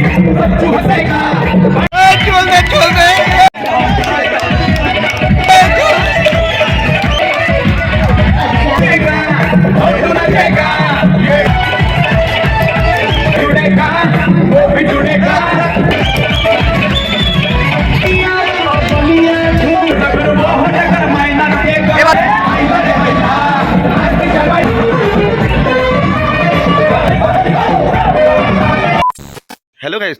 我就怕这个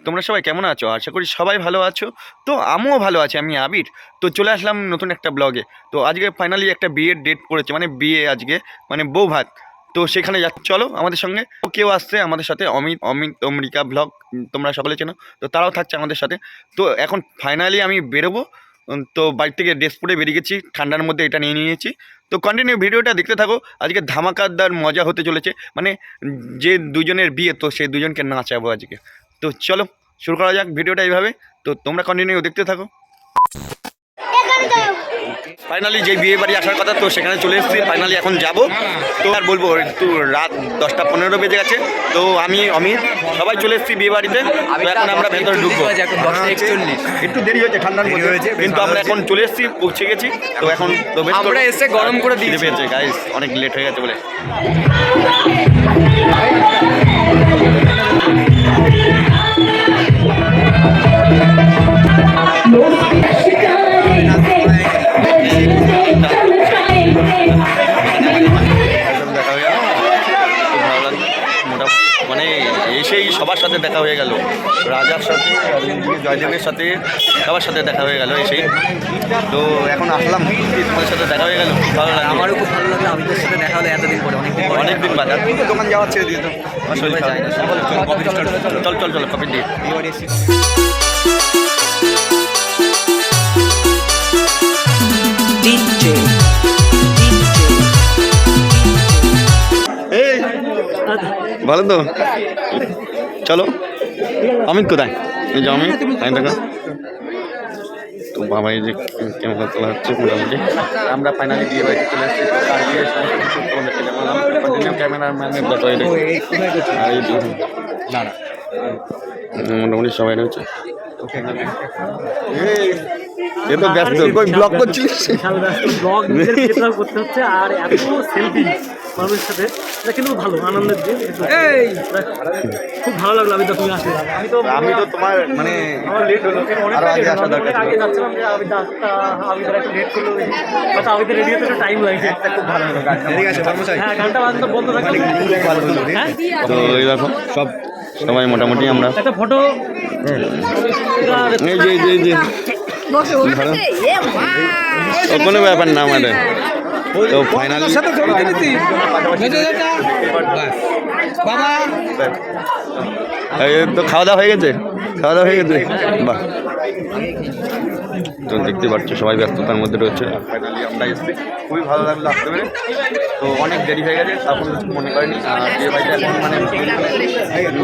তোমরা সবাই কেমন আছো? আশা করি সবাই ভালো আছো। তো আমিও ভালো আছি, আমি আবির। তো চলে আসলাম নতুন একটা ব্লগে তো আজকে ফাইনালি একটা বিয়ের ডেট পড়েছে মানে বিয়ে আজকে মানে বউ ভাত তো সেখানে যা চলো আমাদের সঙ্গে। কেউ আসছে আমাদের সাথে, অমিত অমিত অমরিকা ব্লগ তোমরা সকলে চেনো। তো তারাও থাকছে আমাদের সাথে। তো এখন ফাইনালি আমি বেরোবো। তো বাড়ি থেকে ড্রেস পরে বেরিয়ে গেছি। ঠান্ডার মধ্যে এটা নিয়ে নিয়েছি। তো কন্টিনিউ ভিডিওটা দেখতে থাকো। আজকে ধামাকাদার মজা হতে চলেছে। মানে যে দুজনের বিয়ে, তো সেই দুজনকে নাচাবো আজকে। তো চলো শুরু করা যাক ভিডিওটা এইভাবে। তো তোমরা কন্টিনিউ দেখতে থাকো। ফাইনালি যে বিয়ে বাড়ি আসার কথা তো সেখানে চলে এসেছি। ফাইনালি এখন যাব। তো আর বলব একটু রাত দশটা পনেরো বেজে গেছে। তো আমি অমিত সবাই চলে এসেছি বিয়ে বাড়িতে। তো এখন আমরা ভেতরে ঢুকবো। এখন একটু দেরি হয়েছে ঠান্ডার মধ্যে। হয়েছে, কিন্তু আমরা এখন চলে এসেছি পৌঁছে গেছি। তো এখন আমরা এসে গরম করে দিতে দিয়েছি। পেয়েছে গাইস অনেক লেট হয়ে গেছে বলে। মানে এসেই সবার সাথে দেখা হয়ে গেল রাজার সাথে জয়দেবের সাথে সবার সাথে দেখা হয়ে গেল এসেই তো এখন আসলাম তোমাদের সাথে দেখা হয়ে গেল ভালো লাগল আমারও খুব ভালো লাগল আমিদের সাথে দেখা হলো এতদিন পরে অনেকদিন অনেকদিন বাদ আর দোকান যাওয়ার ছেড়ে দিয়ে তো। চল চল চল কপি দিয়ে ভালো তো। চলো। অমিত কোথায়? এই যে অমিত আমি দেখো। তো বাবা এই যে ক্যামেরা তোলা হচ্ছে মোটামুটি। আমরা ফাইনালি বিয়ে বাড়িতে চলে এসেছি ক্যামেরাম্যানের মোটামুটি সবাই রয়েছে। এ তো ব্যস্ত কই ব্লগ করছিলিস ব্লগ নিজের করতে হচ্ছে আর এত সেলফি মানুষের সাথে এটা কিন্তু ভালো আনন্দের দিন কিন্তু খুব ভালো লাগল আমি তো তুমি আসলে। আমি তো আমি তো তোমার মানে আমার লেট হলো। আরও আগে আসা দরকার আগে যাচ্ছিলাম আমি রাস্তা আমি ধর একটু লেট করল হয়তো আমি রেডি হতে টাইম লাগছে। খুব ভালো হলো হ্যাঁ বাজতে বন্ধ হ্যাঁ? তো এই সব সবাই মোটামুটি আমরা একটা ফটো এই যে এই যে কোনো ব্যাপার না আমাদের। তো ফাইনালি তো খাওয়া দাওয়া হয়ে গেছে? খাওয়া দাওয়া হয়ে গেছে? বাহ। তো দেখতে পাচ্ছ, সবাই ব্যস্ততার মধ্যে রয়েছে। ফাইনালি আমরা এসেছি। খুবই ভালো লাগল আসতে পেরে। তো অনেক দেরি হয়ে গেছে তখন মনে করেনি। বিয়ে বাড়িতে এখন মানে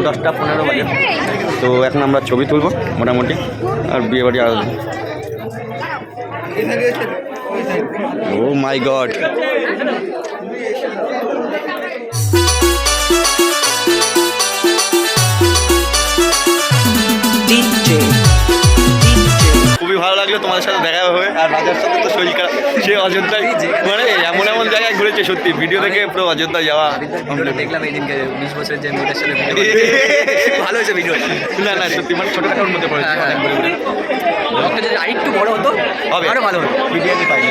দশটা পনেরো বাজে। তো এখন আমরা ছবি তুলবো, মোটামুটি। আর বিয়ে বাড়ি আর ও মাই গড. খুবই ভালো লাগল তোমাদের সাথে দেখা হবে। আর রাজার সাথে তো শরীর খারাপ সে অযোধ্যায় মানে এমন এমন জায়গায় ঘুরেছে সত্যি ভিডিও দেখে পুরো অযোধ্যা যাওয়া দেখলাম এই দিনকে উনিশ বছরের যে মেয়েটার সাথে ভালো হয়েছে ভিডিও না না সত্যি মানে ছোটোখাটোর মধ্যে পড়েছে অনেক ঘুরে ঘুরে যদি আরেকটু বড় হতো হবে। আরও ভালো হতো। বিরিয়ানি পাইনি।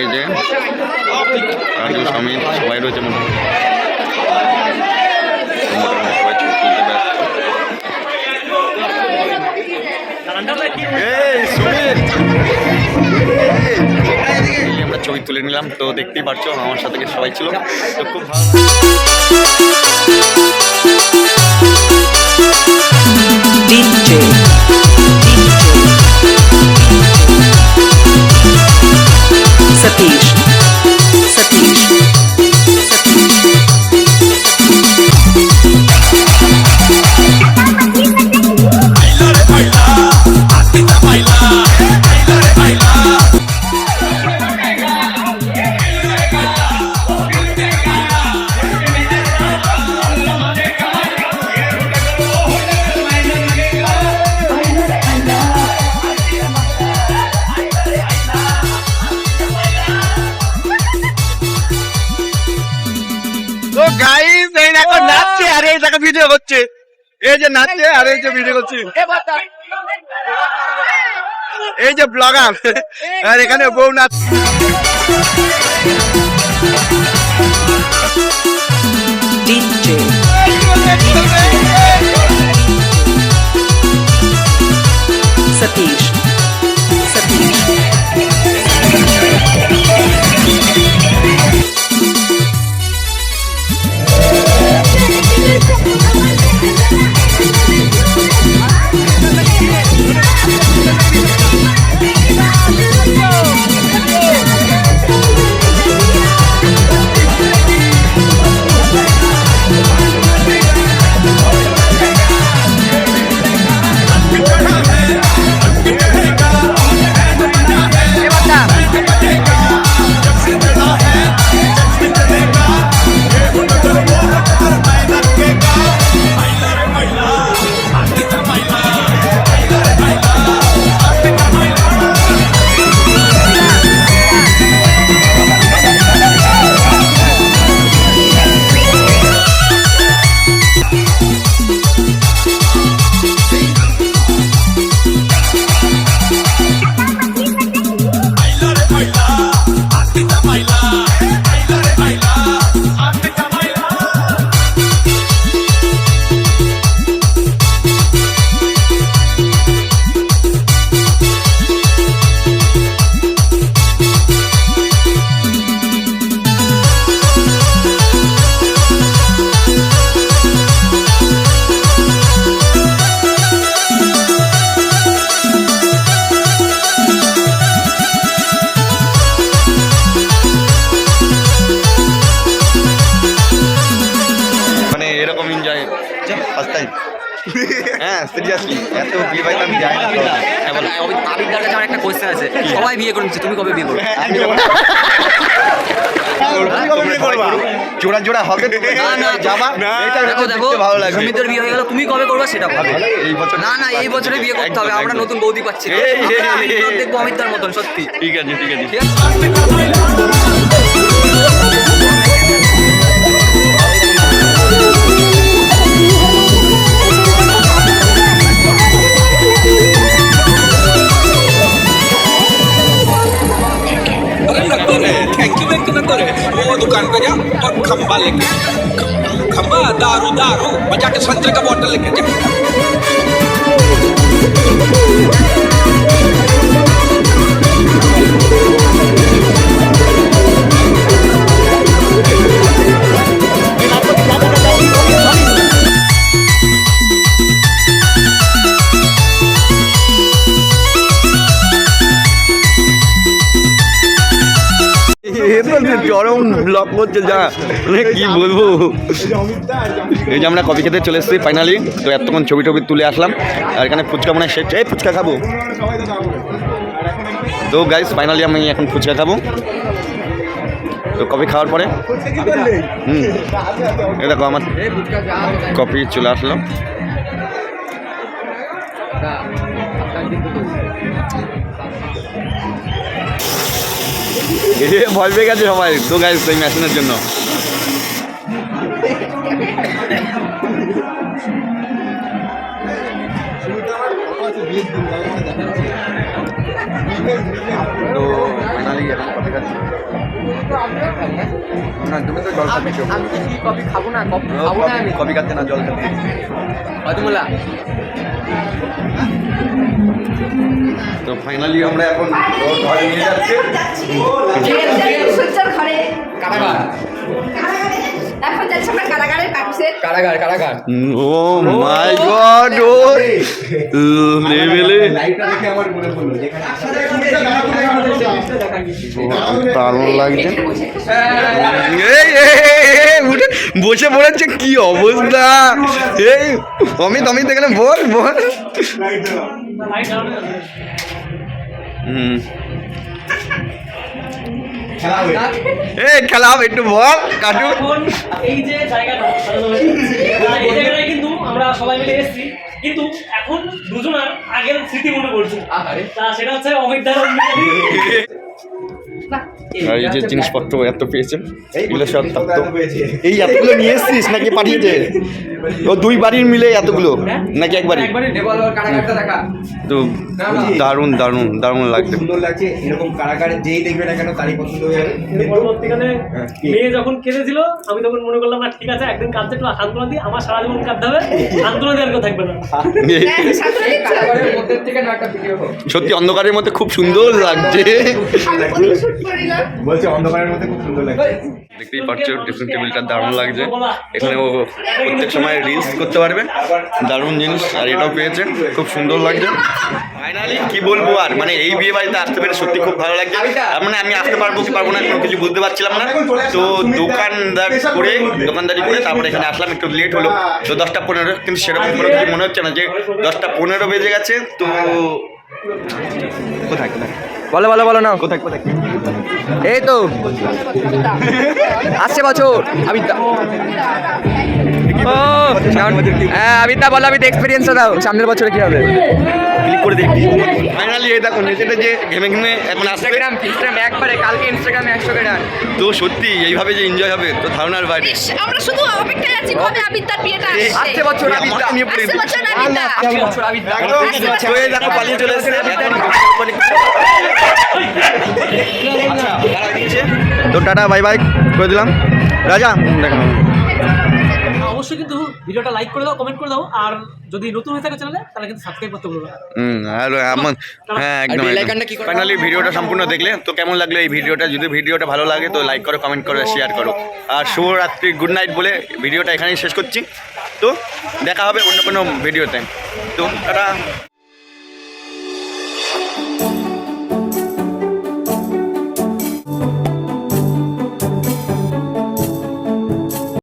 এই যে সবাই রয়েছে মোটামুটি তো মোটামুটি সবাই ছবি তুলতে ব্যস্ত এই সুমিত এই আমরা ছবি তুলে নিলাম। তো দেখতেই পারছ আমার সাথে সবাই ছিল। তো খুব ভালো ভিডিও করছে। এই যে নাচছে আর এই যে ভিডিও করছে। এই যে ব্লগার আর এখানে বউ নাচ DJ. Yeah. ফার্স্ট টাইম হ্যাঁ সিরিয়াসলি এত বিয়ে বাড়িতে আমি যাই না আবিদার কাছে আমার একটা কোয়েশ্চেন আছে সবাই বিয়ে করেছে তুমি কবে বিয়ে করবে? জোড়া জোড়া হবে না, না, যাবা? এটা দেখো দেখো ভালো লাগবে। সুমিতের বিয়ে হয়ে গেল তুমি কবে করবে সেটা ভাবে এই বছর না না এই বছরে বিয়ে করতে হবে আমরা নতুন বৌদি পাচ্ছি। দেখব অমিতার মতন সত্যি। ঠিক আছে ঠিক আছে। दुकानदार है वो दुकान पे जाओ और खंबा लेके खंबा, दारू दारू बजा के संतरे का बॉटल लेके जा। চরম ব্লক করছে, যা। মানে কি বলব? এই যে আমরা কফি খেতে চলে এসেছি ফাইনালি তো এতক্ষণ ছবি টবি তুলে আসলাম। আর এখানে ফুচকা মনে শেষ। এই ফুচকা খাব। তো গাইস ফাইনালি আমি এখন ফুচকা খাব। তো কফি খাওয়ার পরে। হুম। এই দেখো, আমার কফি চলে আসলো। এ ভয় পেয়ে গেছে সবাই। তো গাইস এই মেশিনের জন্য। তো ফাইনালি এখন কফি খাচ্ছি না তুমি তো জল খাচ্ছ আমি কি কফি খাব না? কফি খাব না আমি? কফি খাচ্ছে না জল খাচ্ছে অদমুল্লা তো ফাইনালি আমরা এখন ঘরে নিয়ে যাচ্ছি। এখন যাচ্ছে আমরা কারাগারের কারাগার কারাগার। Oh my God oh. লেভেলে দারুণ লাগছে। উঠে বসে পড়েছে কি অবস্থা? এই অমিত অমিত এখানে বল বল। হুম। এই খেলা হবে একটু বল কাটু এই যে জায়গাটা এই জায়গাটায় কিন্তু আমরা সবাই মিলে এসেছি। কিন্তু এখন দুজনার আগের স্মৃতি মনে পড়ছে। তা সেটা হচ্ছে অমিত দার আর এই যে জিনিসপত্র এত পেয়েছে এগুলো সব থাকতো এই এতগুলো নিয়ে এসছিস নাকি পাঠিয়েছে? ও দুই বাড়ির মিলে এতগুলো? নাকি একবারই তো দারুণ দারুণ দারুণ লাগছে। সুন্দর লাগছে। এরকম কারাগারে যেই দেখবে না কেন তারই পছন্দ হয়ে যাবে। পরবর্তীকালে হ্যাঁ, মেয়ে যখন কেঁদেছিল আমি তখন মনে করলাম না ঠিক আছে একদিন কাঁদতে একটু সান্ত্বনা দিই আমার সারা জীবন কাঁদতে হবে সান্ত্বনা কেউ থাকবে না। হ্যাঁ? সত্যি অন্ধকারের মধ্যে খুব সুন্দর লাগছে। বলছে অন্ধকারের মধ্যে খুব সুন্দর লাগছে। দেখতেই পাচ্ছ ড্রেসিং টেবিলটা দারুণ লাগছে। এখানে ও প্রত্যেক সময় রিলস করতে পারবে। দারুণ জিনিস, আর এটাও পেয়েছে। খুব সুন্দর লাগছে। ফাইনালি কি বলব আর? মানে এই বিয়ে বাড়িতে আসতে পেরে সত্যি খুব ভালো লাগছে। মানে আমি আসতে পারব কি পারব না কোনো কিছু বুঝতে পারছিলাম না। তো দোকানদার করে, দোকানদারি করে তারপরে এখানে আসলাম, একটু লেট হলো। তো দশটা পনেরো, কিন্তু সেরকম কোনো কিছু মনে হচ্ছে না যে দশটা পনেরো বেজে গেছে। তো কোথায় কোথায়? বলো বলো বলো না কোথায় কোথায়? এই তো। আসছে বছর। আমি হ্যাঁ আবিদা বলো আমি এক্সপিরিয়েন্স দাও। সামনের বছরে কি হবে? ক্লিক করে দেখি। ফাইনালি এই দেখো নিচেটা যে ঘেমে ঘেমে এখন আসবে। ইনস্টাগ্রাম ইনস্টাগ্রাম একবারে কালকে ইনস্টাগ্রামে একশো কে তো সত্যি এইভাবে যে এনজয় হবে তো ধারণার বাইরে। আমরা শুধু অপেক্ষায় আছি কবে বিয়েটা আসছে। আসছে বছর এই আবিদা। নিয়ে পড়ে আসছে বছর আসছে বছর আবিদা। আসছে বছর তো এই দেখো পালিয়ে চলে দিচ্ছে। তো টাটা বাই বাই করে দিলাম। রাজা দেখো অবশ্যই কিন্তু ভিডিওটা লাইক করে দাও কমেন্ট করে দাও আর যদি নতুন হয়ে থাকে চ্যানেলে তাহলে কিন্তু সাবস্ক্রাইব করতে ভুলো না। হুম আর আমার হ্যাঁ একদম ফাইনালি ভিডিওটা সম্পূর্ণ দেখলে তো কেমন লাগল এই ভিডিওটা? যদি ভিডিওটা ভালো লাগে তো লাইক করো কমেন্ট করো শেয়ার করো। আর শুভরাত্রি গুড নাইট বলে ভিডিওটা এখানেই শেষ করছি। তো দেখা হবে অন্য কোনো ভিডিওতে। তো টাটা।